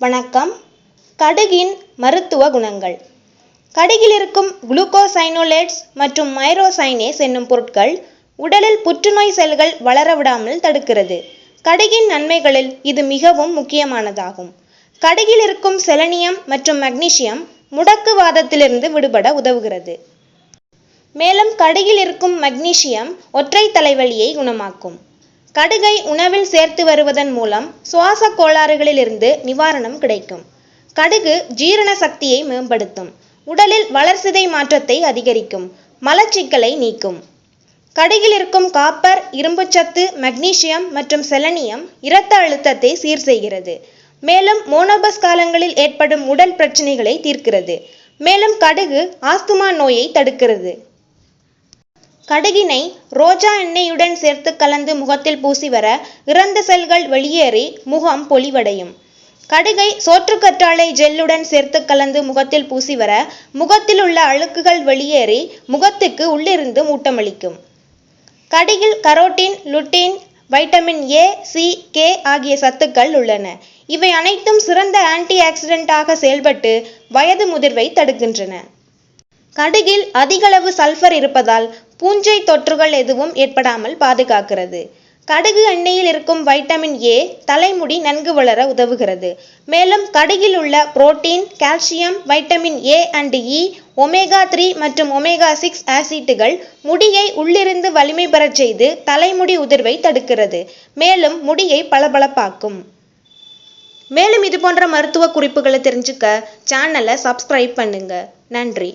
வணக்கம். கடுகின் மருத்துவ குணங்கள். கடுகில் இருக்கும் குளுக்கோசைனோலேட்ஸ் மற்றும் மைரோசைனேஸ் என்னும் பொருட்கள் உடலில் புற்றுநோய் செல்கள் வளர விடாமல் தடுக்கிறது. கடுகின் நன்மைகளில் இது மிகவும் முக்கியமானதாகும். கடுகில் இருக்கும் செலனியம் மற்றும் மக்னீசியம் முடக்குவாதத்திலிருந்து விடுபட உதவுகிறது. மேலும் கடுகில் இருக்கும் மக்னீசியம் ஒற்றை தலைவலியை குணமாக்கும். கடுகை உணவில் சேர்த்து வருவதன் மூலம் சுவாச கோளாறுகளிலிருந்து நிவாரணம் கிடைக்கும். கடுகு ஜீரண சக்தியை மேம்படுத்தும். உடலில் வளர்சிதை மாற்றத்தை அதிகரிக்கும். மலச்சிக்கலை நீக்கும். கடுகில் இருக்கும் காப்பர் இரும்புச்சத்து மக்னீசியம் மற்றும் செலனியம் இரத்த அழுத்தத்தை சீர் செய்கிறது. மேலும் மோனோபஸ் காலங்களில் ஏற்படும் உடல் பிரச்சனைகளை தீர்க்கிறது. மேலும் கடுகு ஆஸ்துமா நோயை தடுக்கிறது. கடுகினை ரோஜா எண்ணெயுடன் சேர்த்து கலந்து முகத்தில் பூசி வர இறந்த செல்கள் வெளியேறி முகம் பொலிவடையும். கடுகை சோற்றுக்கற்றாழை ஜெல்லுடன் சேர்த்து கலந்து முகத்தில் பூசி வர முகத்தில் உள்ள அழுக்குகள் வெளியேறி முகத்துக்கு உள்ளிருந்து ஊட்டமளிக்கும் கடுகில் carotene lutein vitamin A C K ஆகிய சத்துக்கள் உள்ளன. இவை அனைத்தும் சிறந்த ஆன்டி ஆக்சிடென்ட்டாக செயல்பட்டு வயது முதிர்வை தடுக்கின்றன. கடுகில் அதிகளவு சல்ஃபர் இருப்பதால் பூஞ்சை தொற்றுகள் எதுவும் ஏற்படாமல் பாதுகாக்கிறது. கடுகு எண்ணெயில் இருக்கும் வைட்டமின் ஏ தலைமுடி நன்கு வளர உதவுகிறது. மேலும் கடுகில் உள்ள protein calcium vitamin A and E omega three மற்றும் ஒமேகா சிக்ஸ் ஆசிட்டுகள் முடியை உள்ளிருந்து வலிமை பெறச் செய்து தலைமுடி உதிர்வை தடுக்கிறது. மேலும் முடியை பளபளப்பாக்கும். மேலும் இது போன்ற மருத்துவ குறிப்புகளை தெரிஞ்சுக்க சேனலை சப்ஸ்கிரைப் பண்ணுங்க. நன்றி.